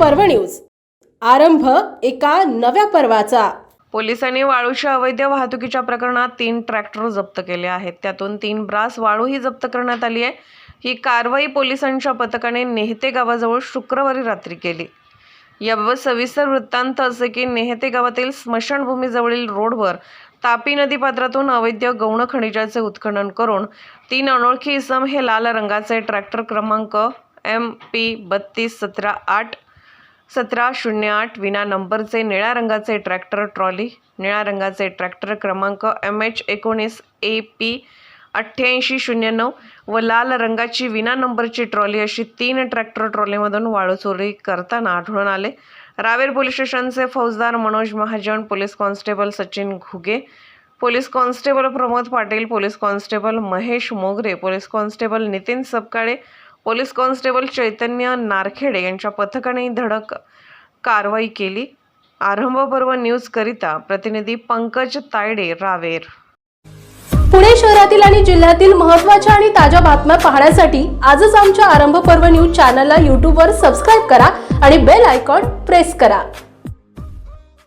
पर्व न्यूज. आरंभ एका नव्या पर्वाचा. पोलिसांनी वाळूच्या अवैध वाहतुकीच्या प्रकरणात तीन ट्रॅक्टर जप्त केले आहेत. त्यातून तीन ब्रास वाळूही जप्त करण्यात आली आहे. ही कारवाई पोलिसांच्या पथकाने नेहते गावाजवळ शुक्रवारी रात्री केली. याबाबत सविस्तर वृत्तांत असे की नेहते गावातील स्मशानभूमीजवळील रोडवर तापी नदीपात्रातून अवैध गौण खनिजाचे उत्खनन करून तीन अनोळखी इसम हे लाल रंगाचे ट्रॅक्टर क्रमांक एम पी बत्तीस सतरा आठ सतरा शून्य आठ विना नंबरचे निळ्या रंगाचे ट्रॅक्टर ट्रॉली. निळ्या रंगाचे ट्रॅक्टर क्रमांक एम एच एकोणीस ए पी अठ्ठ्याऐंशी शून्य नऊ व लाल रंगाची विना नंबरची ट्रॉली अशी तीन ट्रॅक्टर ट्रॉलीमधून वाळूचोरी करताना आढळून आले. रावेर पोलीस स्टेशनचे फौजदार Manoj Mahajan police constable Sachin Ghuge police constable Pramod Patil police constable Mahesh Mogare police constable Nitin Sapkale police constable Chaitanya Narkhede यांच्या पथकाने धडक कारवाई केली. आरंभपर्व न्यूजकरिता प्रतिनिधी पंकज तायडे रावेर. पुणे शहरातील आणि जिल्ह्यातील महत्त्वाच्या आणि ताज्या बातम्या पाहण्यासाठी आजच आमच्या आरंभ पर्व न्यूज चॅनलला यूट्यूबवर सबस्क्राईब करा आणि बेल आयकॉन प्रेस करा.